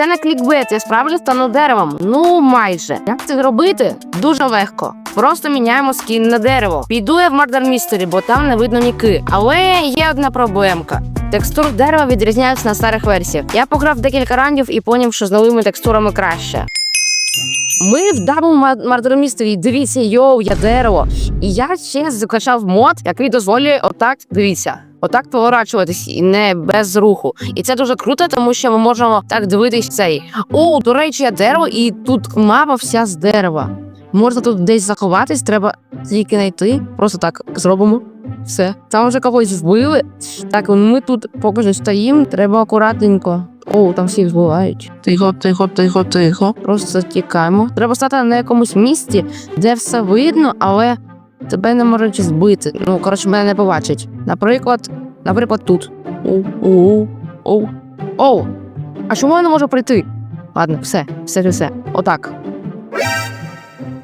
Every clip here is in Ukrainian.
Це не клікбет, я справді стану деревом. Ну майже. Як це зробити? Дуже легко. Просто міняємо скін на дерево. Піду я в Murder Mystery, бо там не видно ніки. Але є одна проблемка. Текстур дерева відрізняються на старих версіях. Я пограв декілька рандів і поняв, що з новими текстурами краще. Ми в Double Mur- Дивіться, йоу, я дерево. І я ще закачав мод, який дозволює отак, дивіться, отак поворачуватись і не без руху. І це дуже круто, тому що ми можемо так дивитись цей. О, до речі, я дерево, і тут мапа вся з дерева. Можна тут десь заховатись, треба тільки знайти. Просто так зробимо. Все. Там вже когось вбили. Так, ми тут поки що стоїмо, треба акуратненько. О, там всіх збивають. Тихо, тихо, тихо, тихо. Просто тікаємо. Треба стати на якомусь місці, де все видно, але тебе не можуть збити. Ну, коротше, мене не побачать. Наприклад, наприклад, тут. Оу, оу, оу, оу. А чому я не можу прийти? Ладно, все, все, все. Отак.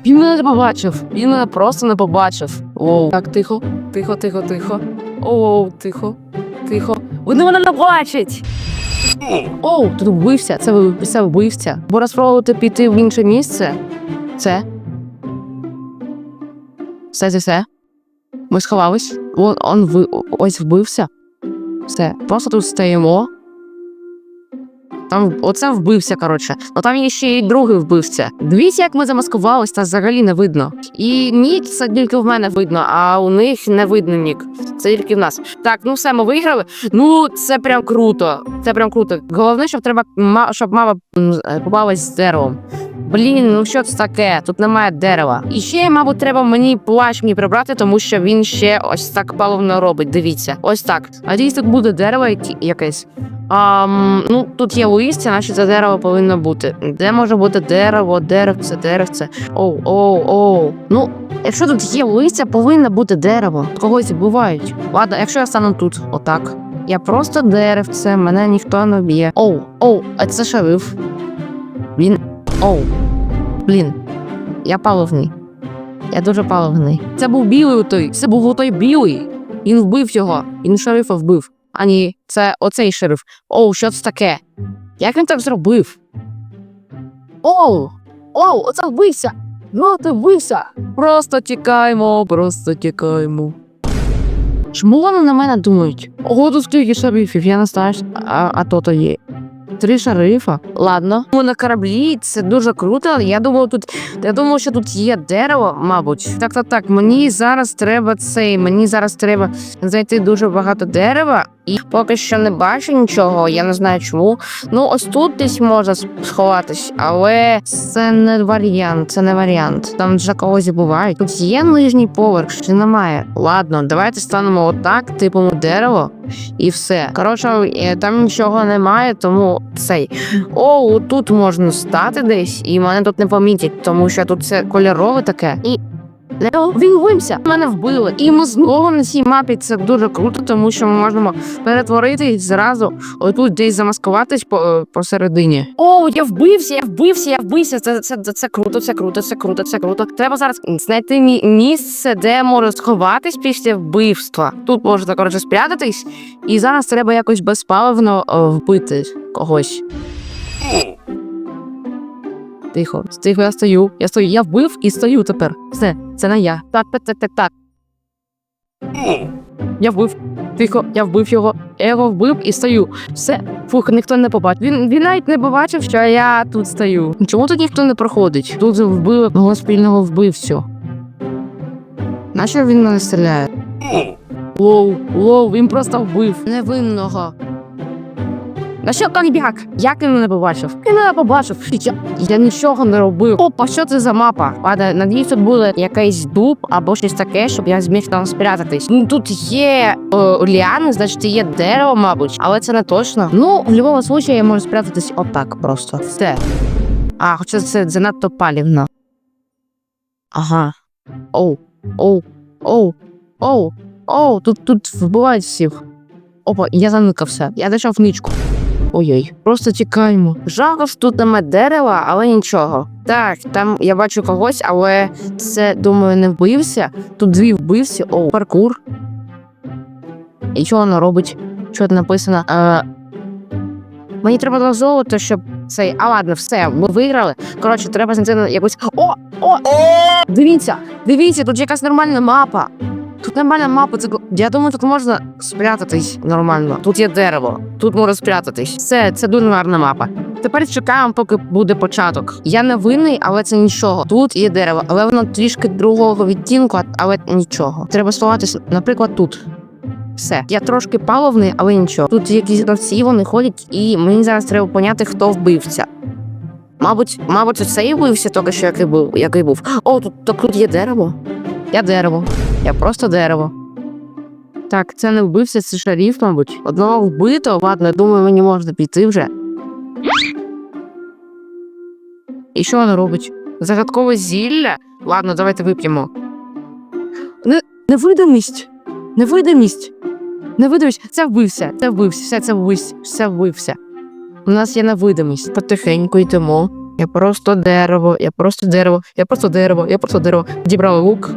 Він мене не побачив. Він мене просто не побачив. Оу. Так, тихо, тихо, тихо, тихо. Оу, тихо, тихо. Вони мене не бачать. Оу, тут вбився. Це, ви- це вбивця. Бо розпробувати піти в інше місце. Це. Все, це все. Ми сховались. Он, он ви, ось вбився. Все. Просто тут стоїмо. Там оце вбився, коротше. Ну там є ще й другий вбивця. Дивіться, як ми замаскувались, та взагалі не видно. І нік це тільки в мене видно, а у них не видно нік. Це тільки в нас. Так, ну все, ми виграли. Ну, це прям круто. Це прям круто. Головне, щоб треба щоб мама е, з деревом. Блін, ну що це таке? Тут немає дерева. І ще, мабуть, треба мені плащ мені прибрати, тому що він ще ось так паливно робить. Дивіться, ось так. Надіюсь, тут буде дерево яке- якесь. А, ну, тут є листя, значить це дерево повинно бути. Де може бути дерево, деревце, деревце. Оу, оу, оу. Ну, якщо тут є листя, повинно бути дерево. Когось вбивають. Ладно, якщо я стану тут, отак. Я просто деревце, мене ніхто не б'є. Оу, оу, а це шериф. Він. Оу. Блін. Я паливний. Я дуже паливний. Це був білий той. Це був той білий. Він вбив його. Він шерифа вбив. А ні, це оцей шериф. Оу, що це таке? Як він так зробив? Оу! Оу, оце вбився! Ну, ти вбився! Просто тікаємо, просто тікаємо. Чому вони на мене думають? Ого, тут стільки шерифів, я не знаю, а, а то то є. Три шерифа. Ладно. Ми на кораблі, це дуже круто. Я думав, тут я думав, що тут є дерево, мабуть. Так, так, так. Мені зараз треба цей. Мені зараз треба знайти дуже багато дерева, і поки що не бачу нічого. Я не знаю чому. Ну, ось тут десь можна сховатись, але це не варіант. Це не варіант. Там вже когось бувають. Тут є нижній поверх, чи немає? Ладно, давайте станемо отак, типу дерево, і все. Коротше, е, там нічого немає, тому цей. О, тут можна стати десь, і мене тут не помітять, тому що тут це кольорове таке. І Лео, вбився. Мене вбили. І ми знову на цій мапі це дуже круто, тому що ми можемо перетворитись зразу отут десь замаскуватись по, е, посередині. О, я вбився, я вбився, я вбився. Це, це, це, це круто, це круто, це круто, це круто. Треба зараз знайти мі- місце, де можу сховатись після вбивства. Тут можна коротше спрятатись, і зараз треба якось безпаливно е, вбити когось. Тихо, тихо, я стою. Я стою, я вбив і стою тепер. Все, це не я. Так, так, так, так, так. Я вбив. Тихо, я вбив його. Я його вбив і стою. Все, фух, ніхто не побачив. Він, він навіть не побачив, що я тут стою. Чому тут ніхто не проходить? Тут вбили мого спільного вбивцю. Нащо він мене стріляє? Лоу, лоу, він просто вбив невинного. На що пан бігак? Як він мене побачив? Він мене побачив. Я, я нічого не робив. Опа, що це за мапа? Ладно, надіюсь, тут буде якийсь дуб або щось таке, щоб я зміг там спрятатись. Ну тут є е, ліани, значить є дерево, мабуть, але це не точно. Ну, в будь-якому випадку я можу спрятатись отак просто. Все. А, хоча це занадто палівно. Ага. Оу, оу, оу, оу, оу, тут, тут вбивають всіх. Опа, я заникався. Я знайшов ничку. Ой-ой, просто тікаємо. Жалко ж тут немає дерева, але нічого. Так, там я бачу когось, але це, думаю, не вбився. Тут дві вбивці. О, паркур. І що воно робить? Що тут написано? Е... Мені треба було золото, щоб цей. А ладно, все, ми виграли. Коротше, треба знайти на якусь. О! О! Дивіться! Дивіться, тут якась нормальна мапа. Нормальна мапа. Це... Я думаю, тут можна спрятатись нормально. Тут є дерево, тут можна спрятатись. Це, це дуже гарна мапа. Тепер чекаємо, поки буде початок. Я не винний, але це нічого. Тут є дерево, але воно трішки другого відтінку, але нічого. Треба сховатися, наприклад, тут. Все. Я трошки паливний, але нічого. Тут якісь гравці, вони ходять, і мені зараз треба поняти, хто вбивця. Мабуть, мабуть, цей вбився тільки що який був, який був. О, тут так тут є дерево. Я дерево. Я просто дерево. Так, це не вбився, це шаріф, мабуть. Одного вбито, ладно, думаю, мені можна піти вже. І що вона робить? Загадкове зілля? Ладно, давайте вип'ємо. Не, невидимість. Невидимість. Невидимість. Це вбився. Це вбився. Все це вбився. Все вбився. У нас є невидимість. Потихеньку йдемо. Я просто дерево, я просто дерево, я просто дерево, я просто дерево. Дібрали лук.